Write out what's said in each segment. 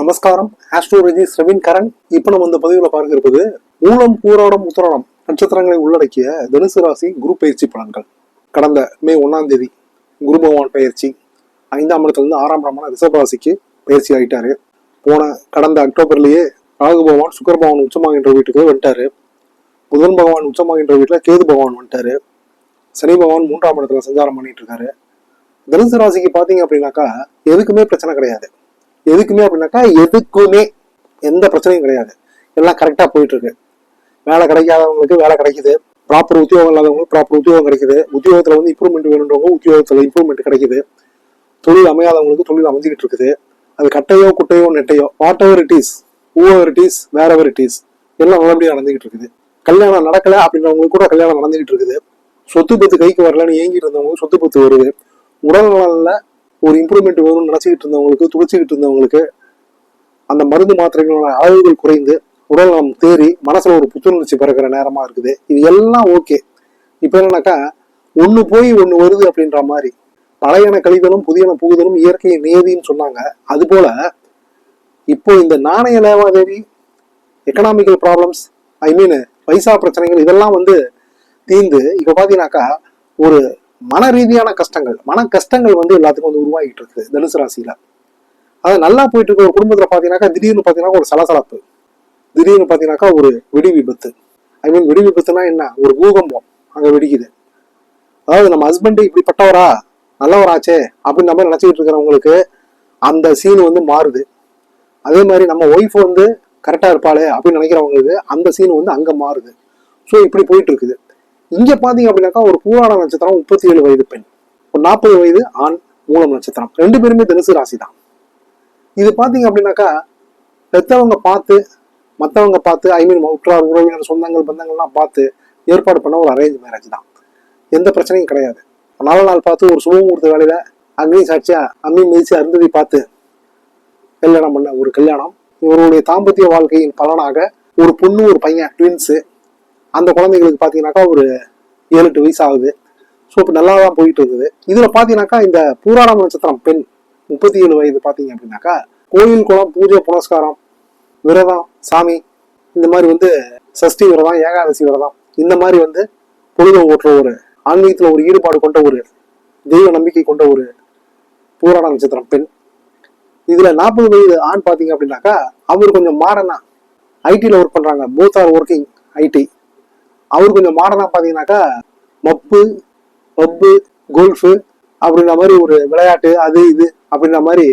நமஸ்காரம். ஆஸ்ட்ரோலஜி ரவீன் கரண். இப்போ நம்ம இந்த பதிவில் பார்க்க இருப்பது மூலம் பூராடம் உத்தராடம் நட்சத்திரங்களை உள்ளடக்கிய தனுசு ராசி குரு பயிற்சி பலன்கள். கடந்த மே ஒன்னாம் தேதி குரு பகவான் பயிற்சி. ஐந்தாம் இடத்துலேருந்து ஆறாம் இடமான ரிஷப ராசிக்கு பயிற்சி ஆகிட்டாரு போன கடந்த அக்டோபர்லேயே ராகு பகவான் சுக்கர பகவான் உச்சமாகின்ற வீட்டுக்கு வந்துட்டாரு. புதன் பகவான் உச்சமாகின்ற வீட்டில் கேது பகவான் வந்துட்டாரு. சனி பகவான் மூன்றாம் இடத்துல சஞ்சாரம் பண்ணிட்டு இருக்காரு. தனுசு ராசிக்கு பார்த்தீங்க அப்படின்னாக்கா எதுக்குமே பிரச்சனை கிடையாது. எதுக்குமே அப்படின்னாக்கா எதுக்குமே எந்த பிரச்சனையும் கிடையாது. எல்லாம் கரெக்டாக போயிட்டு இருக்கு வேலை கிடைக்காதவங்களுக்கு வேலை கிடைக்குது. ப்ராப்பர் உத்தியோகம் இல்லாதவங்களுக்கு ப்ராப்பர் உத்தியோகம் கிடைக்குது. உத்தியோகத்தில் வந்து இம்ப்ரூவ்மெண்ட் வேணுன்றவங்க உத்தியோகத்தில் இம்ப்ரூவ்மெண்ட் கிடைக்குது. தொழில் அமையாதவங்களுக்கு தொழில் அமைஞ்சிக்கிட்டு இருக்குது. அது கட்டையோ குட்டையோ நெட்டையோ whatever it is over it is வேற எவர் இட் இஸ் எல்லாம் நல்லபடியாக நடந்துகிட்டு இருக்குது. கல்யாணம் நடக்கலை அப்படின்றவங்களுக்கு கூட கல்யாணம் நடந்துகிட்டு இருக்குது. சொத்து பத்து கைக்கு வரலன்னு ஏங்கிட்டு இருந்தவங்களுக்கு சொத்து பத்து வருது. உடல் நலனில் ஒரு இம்ப்ரூவ்மெண்ட் வரும்னு நினச்சிக்கிட்டு இருந்தவங்களுக்கு துடிச்சிக்கிட்டு இருந்தவங்களுக்கு அந்த மருந்து மாத்திரைகளோட அளவுகள் குறைந்து உடல் நலம் தேறி மனசில் ஒரு புத்துணர்ச்சி பிறக்கிற நேரமாக இருக்குது. இது எல்லாம் ஓகே இப்போ என்னன்னாக்கா ஒன்று போய் ஒன்று வருது அப்படின்ற மாதிரி பழையன கழிதலும் புதியன புகுதலும் இயற்கையை நேதின்னு சொன்னாங்க. அதுபோல் இப்போ இந்த நாணய லேவாதேவி எக்கனாமிக்கல் ப்ராப்ளம்ஸ் ஐ மீன் பைசா பிரச்சனைகள் இதெல்லாம் வந்து தீர்ந்து இப்போ பார்த்தீங்கன்னாக்கா ஒரு மன ரீதியான கஷ்டங்கள். மன கஷ்டங்கள் வந்து எல்லாத்துக்கும் வந்து உருவாகிட்டு இருக்குது தனுசு ராசியில. அது நல்லா போயிட்டு இருக்க. ஒரு குடும்பத்தில் பாத்தீங்கன்னாக்கா திடீர்னு பார்த்தீங்கன்னா ஒரு சலசலப்பு. திடீர்னு பார்த்தீங்கன்னாக்கா ஒரு வெடி விபத்து. ஐ மீன் வெடி விபத்துனா என்ன? ஒரு பூகம்பம் அங்கே வெடிக்குது. அதாவது நம்ம ஹஸ்பண்டு இப்படிப்பட்டவரா நல்லவராச்சே அப்படின்னு நம்ம நினச்சிக்கிட்டு இருக்கிறவங்களுக்கு அந்த சீன் வந்து மாறுது. அதே மாதிரி நம்ம ஒய்ஃப் வந்து கரெக்டாக இருப்பாளே அப்படின்னு நினைக்கிறவங்களுக்கு அந்த சீன் வந்து அங்கே மாறுது. ஸோ இப்படி போயிட்டு இருக்குது. இங்கே பார்த்தீங்க அப்படின்னாக்கா ஒரு பூராட நட்சத்திரம் முப்பத்தி ஏழு வயது பெண். ஒரு நாற்பது வயது ஆண் மூலம் நட்சத்திரம். ரெண்டு பேருமே தனுசு ராசி தான் இது பார்த்தீங்க அப்படின்னாக்கா பெத்தவங்க பார்த்து மற்றவங்க பார்த்து ஐ மீன் உற்றார் உறவினர் சொந்தங்கள் பந்தங்கள்லாம் பார்த்து ஏற்பாடு பண்ண ஒரு அரேஞ்ச் மேரேஜ் தான். எந்த பிரச்சனையும் கிடையாது. நாலு நாள் பார்த்து ஒரு சுபமுகூர்த்த வேலையில அக்னி சாட்சியா அம்மி மிதிச்சு அருந்ததி பார்த்து கல்யாணம் பண்ண ஒரு கல்யாணம். இவருடைய தாம்பத்திய வாழ்க்கையின் பலனாக ஒரு பொண்ணு ஒரு பையன் ட்வின்ஸு அந்த குழந்தைங்களுக்கு பார்த்தீங்கன்னாக்கா ஒரு ஏழு எட்டு வயசு ஆகுது ஸோ இப்போ நல்லா தான் போயிட்டு இருக்குது இதில் பார்த்தீங்கன்னாக்கா இந்த பூராணம் நட்சத்திரம் பெண் முப்பத்தி ஏழு வயது பார்த்தீங்க அப்படின்னாக்கா கோயில் குளம் பூஜை புனஸ்காரம் விரதம் சாமி இந்த மாதிரி வந்து சஷ்டி விரதம் ஏகாதசி விரதம் இந்த மாதிரி வந்து பொழுது ஓட்டுற ஒரு ஆன்மீகத்தில் ஒரு ஈடுபாடு கொண்ட ஒரு தெய்வ நம்பிக்கை கொண்ட ஒரு பூராண நட்சத்திரம் பெண். இதில் நாற்பது வயது ஆண் பார்த்தீங்க அப்படின்னாக்கா அவர் கொஞ்சம் மாறனா ஐடியில் ஒர்க் பண்ணுறாங்க போத் ஆர் ஒர்க்கிங் ஐடி. அவர் கொஞ்சம் மாடனா பார்த்தீங்கன்னாக்கா மப்பு பப்பு கோல்ஃபு அப்படின்ற மாதிரி ஒரு விளையாட்டு அது இது அப்படின்ற மாதிரி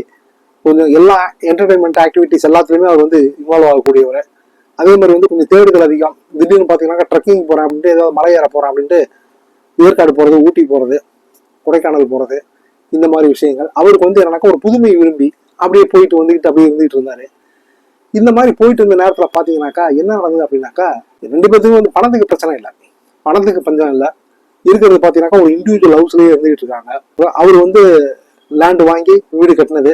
கொஞ்சம் எல்லா என்டர்டைன்மெண்ட் ஆக்டிவிட்டிஸ் எல்லாத்துலேயுமே அவர் வந்து இன்வால்வ் ஆகக்கூடியவர். அதே மாதிரி வந்து கொஞ்சம் தேடுதல் அதிகம். திடீர்னு பார்த்தீங்கன்னாக்கா ட்ரெக்கிங் போகிறேன் அப்படின்ட்டு ஏதாவது மலை ஏற போகிறேன் அப்படின்ட்டு ஏற்காடு போகிறது ஊட்டி போகிறது கொடைக்கானல் போகிறது இந்த மாதிரி விஷயங்கள். அவருக்கு வந்து என்னன்னாக்கா ஒரு புதுமை விரும்பி அப்படியே போயிட்டு வந்துக்கிட்டு அப்படியே இருந்துகிட்டு இருந்தார். இந்த மாதிரி போயிட்டு இருந்த நேரத்தில் பார்த்தீங்கன்னாக்கா என்ன நடந்தது அப்படின்னாக்கா ரெண்டு பேர்த்துக்கும் வந்து பணத்துக்கு பிரச்சனை இல்லை. பணத்துக்கு பஞ்சம் இல்லை. இருக்கிறது பார்த்தீங்கன்னாக்கா ஒரு இண்டிவிஜுவல் ஹவுஸ்லேயே இருந்துகிட்டு இருக்காங்க. அவர் வந்து லேண்டு வாங்கி வீடு கட்டினது.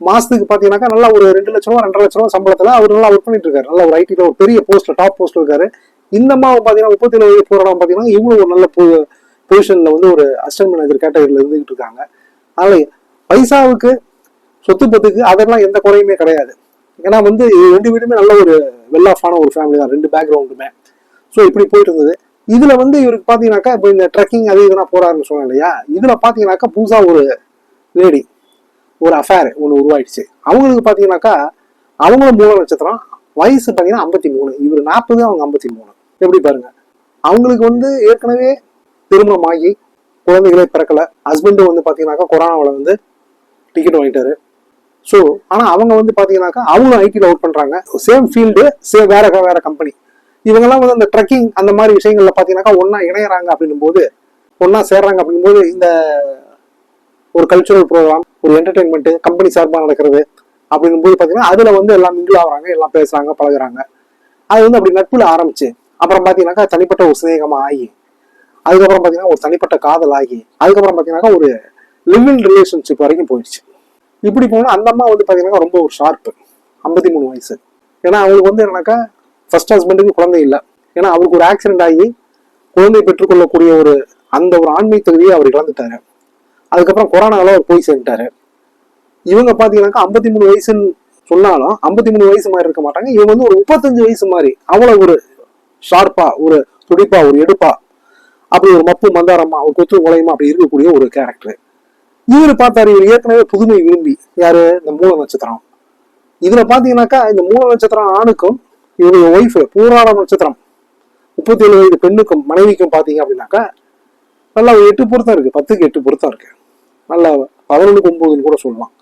மாசத்துக்கு பார்த்தீங்கன்னாக்கா நல்லா ஒரு ரெண்டு லட்ச ரூபா ரெண்டரை லட்ச ரூபா சம்பளத்தில் அவர் நல்லா ஒர்க் பண்ணிட்டு இருக்காரு. நல்ல ஒரு ஐடியில் ஒரு பெரிய போஸ்ட்டில் டாப் போஸ்ட்டில் இருக்காரு. இந்த மாவு பார்த்தீங்கன்னா முப்பத்தி ஏழு போராடம் பார்த்தீங்கன்னா இவ்வளோ ஒரு நல்ல பொசிஷனில் வந்து ஒரு அசிஸ்டன்ட் மேனேஜர் கேட்டகரியில் இருந்துகிட்டு இருக்காங்க. அதனால பைசாவுக்கு சொத்து பத்துக்கு அதெல்லாம் எந்த குறையுமே கிடையாது. ஏன்னா வந்து ரெண்டு வீடுமே நல்ல ஒரு வெல் ஆஃபான ஒரு ஃபேமிலி தான். ரெண்டு பேக்ரவுண்டுமே ஸோ இப்படி போயிட்டு இருந்தது. இதுல வந்து இவருக்கு பாத்தீங்கன்னாக்கா இப்போ இந்த ட்ரெக்கிங் அது இதெல்லாம் போறாருன்னு சொன்னேன் இல்லையா? இதுல பாத்தீங்கன்னாக்கா புதுசா ஒரு லேடி ஒரு அஃபேர் ஒன்று உருவாயிடுச்சு. அவங்களுக்கு பாத்தீங்கன்னாக்கா அவங்களும் மூல நட்சத்திரம். வயசு பாத்தீங்கன்னா ஐம்பத்தி மூணு இவர் நாற்பது அவங்க ஐம்பத்தி மூணு எப்படி பாருங்க. அவங்களுக்கு வந்து ஏற்கனவே திருமணம் ஆகி குழந்தைகளே பிறக்கல. ஹஸ்பண்டும் வந்து பாத்தீங்கன்னாக்கா கொரோனாவில் வந்து டிக்கெட் வாங்கிட்டாரு. ஸோ ஆனால் அவங்க வந்து பார்த்தீங்கன்னாக்கா அவங்களும் ஐடியில் ஒர்க் பண்ணுறாங்க சேம் ஃபீல்டு சேம் வேற வேற கம்பெனி இவங்கெல்லாம் வந்து அந்த ட்ரெக்கிங் அந்த மாதிரி விஷயங்களில் பார்த்தீங்கன்னாக்கா ஒன்றா இணையறாங்க அப்படின்னும் போது ஒன்றா சேர்றாங்க அப்படின்னும் போது இந்த ஒரு கல்ச்சுரல் ப்ரோக்ராம் ஒரு என்டர்டெயின்மெண்ட்டு கம்பெனி சார்பாக நடக்கிறது அப்படின்னும் போது பார்த்தீங்கன்னா அதில் வந்து எல்லாம் மிங்கிள் ஆகுறாங்க எல்லாம் பேசுகிறாங்க பழகுறாங்க. அது வந்து அப்படி நட்புல ஆரம்பிச்சு அப்புறம் பார்த்தீங்கன்னாக்கா தனிப்பட்ட ஒரு சிநேகமாக ஆகி அதுக்கப்புறம் பார்த்தீங்கன்னா ஒரு தனிப்பட்ட காதல் ஆகி அதுக்கப்புறம் பார்த்தீங்கன்னாக்கா ஒரு லிவிங் ரிலேஷன்ஷிப் வரைக்கும் போயிடுச்சு. இப்படி போனால் அந்த அம்மா வந்து பார்த்தீங்கன்னா ரொம்ப ஒரு ஷார்ப்பு ஐம்பத்தி மூணு வயசு. ஏன்னா அவங்களுக்கு வந்து என்னன்னாக்கா ஃபர்ஸ்ட் ஹஸ்பண்டுக்கு குழந்தை இல்லை. ஏன்னா அவருக்கு ஒரு ஆக்சிடென்ட் ஆகி குழந்தை பெற்றுக்கொள்ளக்கூடிய ஒரு அந்த ஒரு ஆண்மை தகுதியை அவர் இழந்துட்டாரு. அதுக்கப்புறம் கொரோனாவில் அவர் போய் சேர்ந்துட்டாரு. இவங்க பார்த்தீங்கன்னாக்கா ஐம்பத்தி மூணு வயசுன்னு சொன்னாலும் ஐம்பத்தி மூணு வயசு மாதிரி இருக்க மாட்டாங்க. இவங்க வந்து ஒரு முப்பத்தஞ்சு வயசு மாதிரி அவ்வளோ ஒரு ஷார்ப்பா ஒரு துடிப்பா ஒரு எடுப்பா அப்படி ஒரு மப்பு மந்தாரமா ஒரு கொத்து உலையமா அப்படி இருக்கக்கூடிய ஒரு கேரக்டர் இவர் பார்த்தாரு இவர் ஏற்கனவே புதுமை விரும்பி. யாரு? இந்த மூல நட்சத்திரம். இதுல பாத்தீங்கன்னாக்கா இந்த மூல நட்சத்திரம் ஆணுக்கும் இவருடைய ஒய்ஃப் பூராட நட்சத்திரம். முப்பத்தி ஏழு வயது பெண்ணுக்கும் மனைவிக்கும் பாத்தீங்க அப்படின்னாக்கா நல்லா ஒரு எட்டு பொருத்தம் இருக்கு. பத்துக்கு எட்டு பொருத்தம் இருக்கு. நல்லா பதினொன்றுக்கு ஒன்பதுன்னு கூட சொல்லலாம்.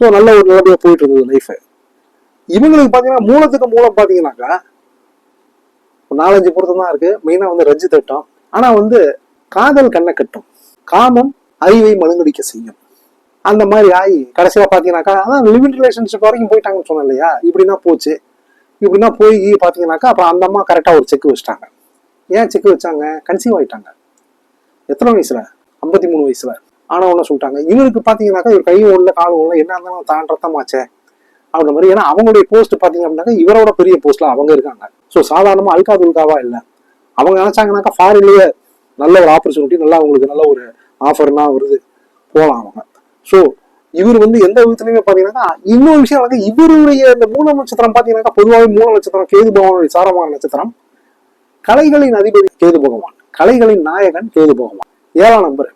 ஸோ நல்ல ஒரு நிலைமையா போயிட்டு இருந்தது லைஃப் இவங்களுக்கு பாத்தீங்கன்னா மூலத்துக்கு மூலம் பாத்தீங்கன்னாக்கா ஒரு நாலஞ்சு பொருத்தம் தான் இருக்கு. மெயினா வந்து ரஜ்ஜு தட்டம். ஆனா வந்து காதல் கண்ணை கட்டும். காமம் அறிவை மழுங்கடிக்க செய்யும். அந்த மாதிரி ஆகி கடைசியில் பார்த்தீங்கன்னாக்கா அதான் லிவிங் ரிலேஷன்ஷிப் வரைக்கும் போயிட்டாங்கன்னு சொன்னேன் இல்லையா? இப்படின்னா போச்சு. இப்படின்னா போய் பார்த்தீங்கன்னாக்கா அப்புறம் அந்த அம்மா கரெக்டாக ஒரு செக் வச்சுட்டாங்க. ஏன் செக் வச்சாங்க? கன்சீவ் ஆகிட்டாங்க எத்தனை வயசுல? ஐம்பத்தி மூணு வயசுல. ஆனால் ஒன்று சொல்லிட்டாங்க இவருக்கு பார்த்தீங்கன்னாக்கா இவர் கையும் உள்ள காலும் உள்ள என்ன இருந்தாலும் தான் ரத்தமாச்சே. அப்படின்ற மாதிரி ஏன்னா அவங்களுடைய போஸ்ட் பார்த்தீங்க அப்படின்னாக்கா இவரோட பெரிய போஸ்ட்ல அவங்க இருக்காங்க. ஸோ சாதாரணமாக அல்கா துல்காவா இல்லை. அவங்க நினைச்சாங்கன்னாக்கா ஃபாரின்லேயே நல்ல ஒரு ஆப்பர்ச்சுனிட்டி நல்லா அவங்களுக்கு நல்ல ஒரு ஆஃபர்லாம் வருது. போகலாம் அவங்க. ஸோ இவர் வந்து எந்த விதத்துலையுமே பார்த்தீங்கன்னாக்கா இன்னொரு விஷயம் வந்து இவருடைய இந்த மூல நட்சத்திரம் பார்த்தீங்கன்னாக்கா பொதுவாகவே மூல நட்சத்திரம் கேது பகவானுடைய சாரமான நட்சத்திரம். கலைகளின் அதிபதி கேது பகவான். கலைகளின் நாயகன் கேது பகவான். ஏழாம் நம்பர்.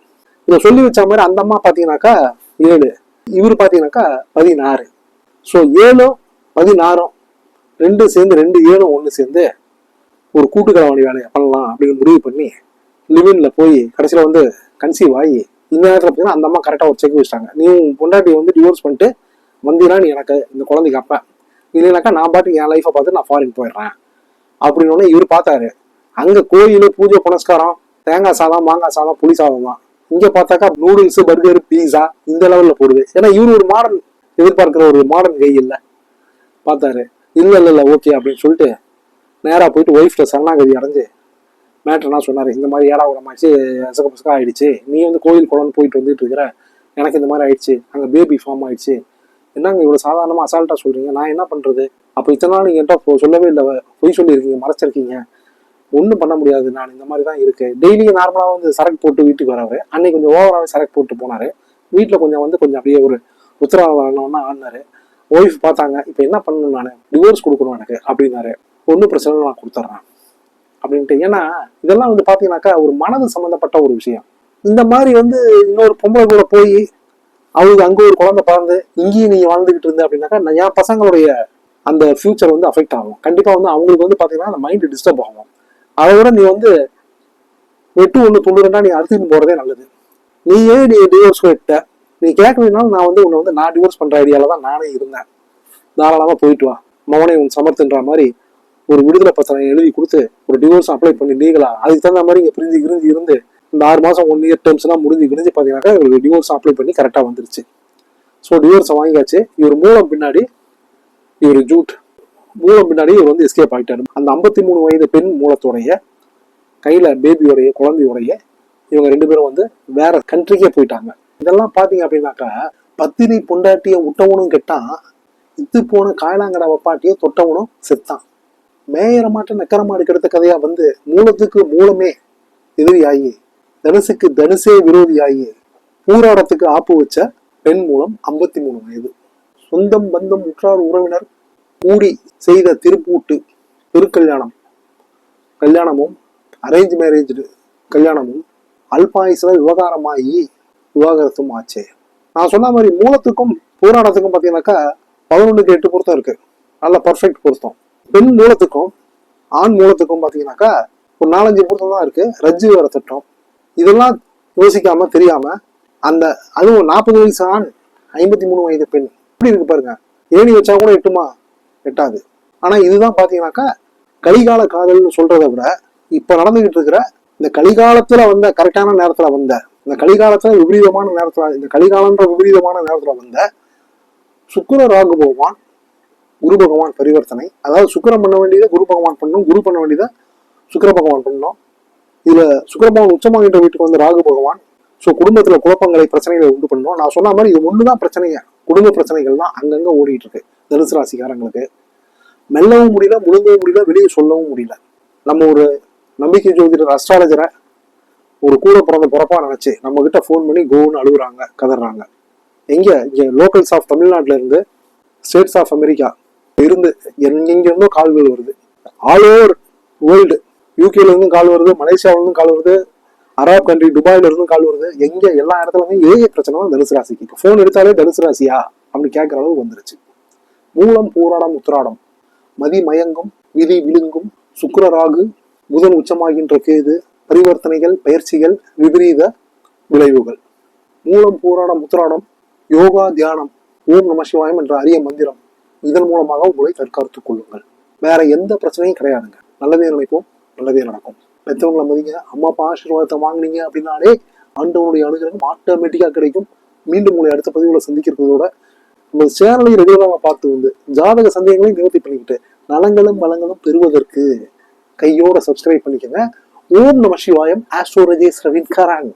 இதை சொல்லி வச்ச மாதிரி அந்த அம்மா பார்த்தீங்கன்னாக்கா ஏழு. இவர் பார்த்தீங்கன்னாக்கா பதினாறு. ஸோ ஏழும் பதினாறும் ரெண்டு சேர்ந்து ரெண்டு ஏழும் ஒன்று சேர்ந்து ஒரு கூட்டுக்கலவாணி வேலையை பண்ணலாம் அப்படின்னு முடிவு பண்ணி லிவின்ல போய் கடைசியில் வந்து கன்சீவ் ஆகி இந்த நேரத்தில் பார்த்தீங்கன்னா அந்த அம்மா கரெக்டாக ஒரு செக் வச்சிட்டாங்க. நீ உன் பொண்டாட்டி வந்து டிவோர்ஸ் பண்ணிட்டு வந்தீங்கன்னா நீ எனக்கு இந்த குழந்தைக்கு அப்போ. இல்லைனாக்கா நான் பாட்டு என் லைஃப்பை பார்த்து நான் ஃபாரின் போயிடுறேன். அப்படின்னு இவர் பார்த்தாரு. அங்கே கோயில் பூஜை புனஸ்காரம் தேங்காய் சாதம் மாங்காய் சாதம் புளி சாதம் தான். இங்கே பார்த்தாக்கா நூடுல்ஸ் பர்கர் பீஸா இந்த லெவலில் போடுது. ஏன்னா இவர் ஒரு மாடர்ன் எதிர்பார்க்கிற ஒரு மாடர்ன் கை இல்லை. பார்த்தாரு. இல்லை இல்லை இல்லை ஓகே அப்படின்னு சொல்லிட்டு நேராக போயிட்டு ஒய்ஃப்ட சரணாகதி அடைஞ்சு மேட்ருனா சொன்னார். இந்த மாதிரி ஏடா உடமாச்சு எசக பசக்கா ஆயிடுச்சு. நீ வந்து கோயில் குளம்னு போயிட்டு வந்துட்டு இருக்கிற எனக்கு இந்த மாதிரி ஆயிடுச்சு. அங்கே பேபி ஃபார்ம் ஆயிடுச்சு. என்னங்க இவ்வளோ சாதாரணமாக அசால்ட்டாக சொல்கிறீங்க நான் என்ன பண்ணுறது அப்போ இத்தனை நாள் நீங்கள் என்கிட்ட சொல்லவே இல்லை. பொய் சொல்லியிருக்கீங்க மறைச்சிருக்கீங்க. ஒன்றும் பண்ண முடியாது. நான் இந்த மாதிரி தான் இருக்கேன் டெய்லி நார்மலாக வந்து சரக்கு போட்டு வீட்டுக்கு வராரு அன்னைக்கு கொஞ்சம் ஓவராகவே சரக்கு போட்டு போனாரு. வீட்டில் கொஞ்சம் வந்து கொஞ்சம் அப்படியே ஒரு உத்தரவாதம்னா ஆடினாரு ஒய்ஃப் பார்த்தாங்க இப்போ என்ன பண்ணணும் நான்? டிவோர்ஸ் கொடுக்கணும் எனக்கு அப்படின்னாரு. ஒன்றும் பிரச்சனை இல்லை, நான் கொடுத்துட்றேன் அப்படின்ட்டு. ஏன்னா இதெல்லாம் வந்து பார்த்தீங்கன்னாக்கா ஒரு மனது சம்மந்தப்பட்ட ஒரு விஷயம். இந்த மாதிரி வந்து இன்னொரு பொம்பளை கூட போய் அவங்க அங்கே ஒரு குழந்தை பிறந்து இங்கேயும் நீங்கள் வாழ்ந்துகிட்டு இருந்த அப்படின்னாக்கா நான் என் பசங்களுடைய அந்த ஃபியூச்சர் வந்து அஃபெக்ட் ஆகும். கண்டிப்பாக வந்து அவங்களுக்கு வந்து பார்த்தீங்கன்னா அந்த மைண்டு டிஸ்டர்ப் ஆகும். அதை விட நீ வந்து எட்டு ஒன்று தொண்ணூறுனா நீ அறுத்துட்டு போகிறதே நல்லது. நீ ஏன் நீ டிவோர்ஸ் கேட்ட நீ கேட்கலனாலும் நான் வந்து உன்னை வந்து நான் டிவோர்ஸ் பண்ணுற ஐடியாவில் தான் நானே இருந்தேன். தாராளமாக போயிட்டு வா. மௌனை உன் சமர்த்துன்ற மாதிரி ஒரு விடுதலை பத்திரம் எழுதி கொடுத்து ஒரு டிவோர்ஸ் அப்ளை பண்ணி அதுக்கு தகுந்த மாதிரி இங்கே பிரிஞ்சு கிரிஞ்சு இருந்து இந்த ஆறு மாதம் ஒன் இயர் டேர்ம்ஸ் எல்லாம் முடிஞ்சு கிரிஞ்சு பார்த்தீங்கன்னாக்கா இவருக்கு டிவோர்ஸ் அப்ளை பண்ணி கரெக்டாக வந்துருச்சு. ஸோ டிவோர்ஸை வாங்கியாச்சு. இவர் மூலம் பின்னாடி இவர் ஜூட். மூலம் பின்னாடி இவர் வந்து எஸ்கேப் ஆகிட்டாரு அந்த ஐம்பத்தி மூணு வயது பெண் மூலத்தோடைய கையில் பேபியோடைய குழந்தையோடைய இவங்க ரெண்டு பேரும் வந்து வேற கண்ட்ரிக்கே போயிட்டாங்க. இதெல்லாம் பார்த்தீங்க அப்படின்னாக்கா பத்தினி பொண்டாட்டியை விட்டவனும் கெட்டான். இத்து போன காயலாங்கடா வப்பாட்டியை தொட்டவனும் செத்தான். மேயற மாட்ட நக்கர கெடுத்த கதையா வந்து மூலத்துக்கு மூலமே எதிரியாகி தனுசுக்கு தனுசே விரோதியாகி பூராடத்துக்கு ஆப்பு வச்ச பெண் மூலம் ஐம்பத்தி மூணு வயது. சொந்தம் பந்தம் உற்றார் உறவினர் கூடி செய்த திருப்பூட்டு திருக்கல்யாணம். கல்யாணமும் அரேஞ்ச் மேரேஜ் கல்யாணமும் அல்பாயுசில் விவகாரமாகி விவாகரத்தும் ஆச்சு. நான் சொன்ன மாதிரி மூலத்துக்கும் பூராடத்துக்கும் பார்த்தீங்கன்னாக்கா பதினொன்றுக்கு எட்டு பொருத்தம் இருக்கு. நல்ல பர்ஃபெக்ட் பொருத்தம். பெண் மூலத்துக்கும் ஆண் மூலத்துக்கும் பார்த்தீங்கன்னாக்கா ஒரு நாலஞ்சு பொருத்தம் தான் இருக்கு. ரஜ்ஜு வர திட்டம். இதெல்லாம் யோசிக்காம தெரியாம அந்த அதுவும் நாற்பது வயசு ஆண் ஐம்பத்தி மூணு வயது பெண். இப்படி இருக்கு பாருங்க. ஏணி வச்சா கூட எட்டுமா? எட்டாது. ஆனா இதுதான் பாத்தீங்கன்னாக்கா கலிகால காதல்னு சொல்றதை விட இப்ப நடந்துகிட்டு இருக்கிற இந்த கலிகாலத்துல வந்த கரெக்டான நேரத்துல வந்த இந்த கலிகாலத்துல விபரீதமான நேரத்துல இந்த கலிகாலன்ற விபரீதமான நேரத்துல வந்த சுக்குர ராகு பகவான் குரு பகவான் பரிவர்த்தனை. அதாவது சுக்கரம் பண்ண வேண்டியதை குரு பகவான் பண்ணணும் குரு பண்ண வேண்டியதை சுக்கர பகவான் பண்ணணும் இதுல சுக்கர பகவான் உச்சமாகின்ற வீட்டுக்கு வந்து ராகு பகவான். ஸோ குடும்பத்துல குழப்பங்களை பிரச்சனைகளை உண்டு பண்ணணும் நான் சொன்ன மாதிரி இது ஒண்ணுதான் பிரச்சனைங்க குடும்ப பிரச்சனைகள் தான் அங்கங்க ஓடிட்டு இருக்கு. தனுசு ராசிக்காரங்களுக்கு. மெல்லவும் முடியல முழுங்கவும் முடியல வெளியே சொல்லவும் முடியல. நம்ம ஒரு நம்பிக்கை ஜோதிடர் அஸ்ட்ராலஜரை ஒரு கூட பிறந்த பிறப்பா நினைச்சு நம்ம கிட்ட ஃபோன் பண்ணி கோன்னு அழுகுறாங்க கதறாங்க. எங்க? இங்க லோக்கல்ஸ் ஆஃப் தமிழ்நாட்டில இருந்து ஸ்டேட்ஸ் ஆஃப் அமெரிக்கா இருந்து எங்கெங்கிருந்தோ கால்கள் வருது. ஆல் ஓவர் வேர்ல்டு யூகேல இருந்தும் கால் வருது மலேசியாவில இருந்தும் கால் வருது அரப் கண்ட்ரி துபாயில இருந்தும் கால் வருது. எங்க எல்லா இடத்துலயுமே ஏஐ பிரச்சனை தான் தனுசு ராசிக்கு. இப்போ ஃபோன் எடுத்தாலே தனுசு ராசியா? அப்படின்னு கேட்குற அளவுக்கு வந்துருச்சு. மூலம் போராடம் உத்திராடம். மதி மயங்கும் விதி விழுங்கும் சுக்கிர ராகு புதன் உச்சமாகின்ற கேது பரிவர்த்தனைகள் பயிற்சிகள் விபரீத விளைவுகள். மூலம் போராடம் உத்திராடம் யோகா தியானம். ஓம் நம சிவாயம் என்ற அரிய மந்திரம். இதன் மூலமாக உங்களை தற்காத்துக் கொள்ளுங்கள். வேற எந்த பிரச்சனையும் கிடையாதுங்க. நல்லதே நினைப்போம் நல்லதே நடக்கும். பெற்றவங்களை மதிங்க அம்மா அப்பா ஆசீர்வாதத்தை வாங்குனீங்க அப்படின்னாலே ஆண்டவனுடைய அனுகிரகம் ஆட்டோமேட்டிக்காக கிடைக்கும். மீண்டும் உங்களை அடுத்த பதிவுகளை சந்திக்கிறதோட நம்ம சேனலையும் ரெகுலராக பார்த்து வந்து ஜாதக சந்தேகங்களையும் நிவர்த்தி பண்ணிக்கிட்டு நலங்களும் வளங்களும் பெறுவதற்கு கையோட சப்ஸ்கிரைப் பண்ணிக்கங்க. ஓம் நம சிவாயம் ஆஸ்ட்ரோரஜேஸ் ரவின் கரான்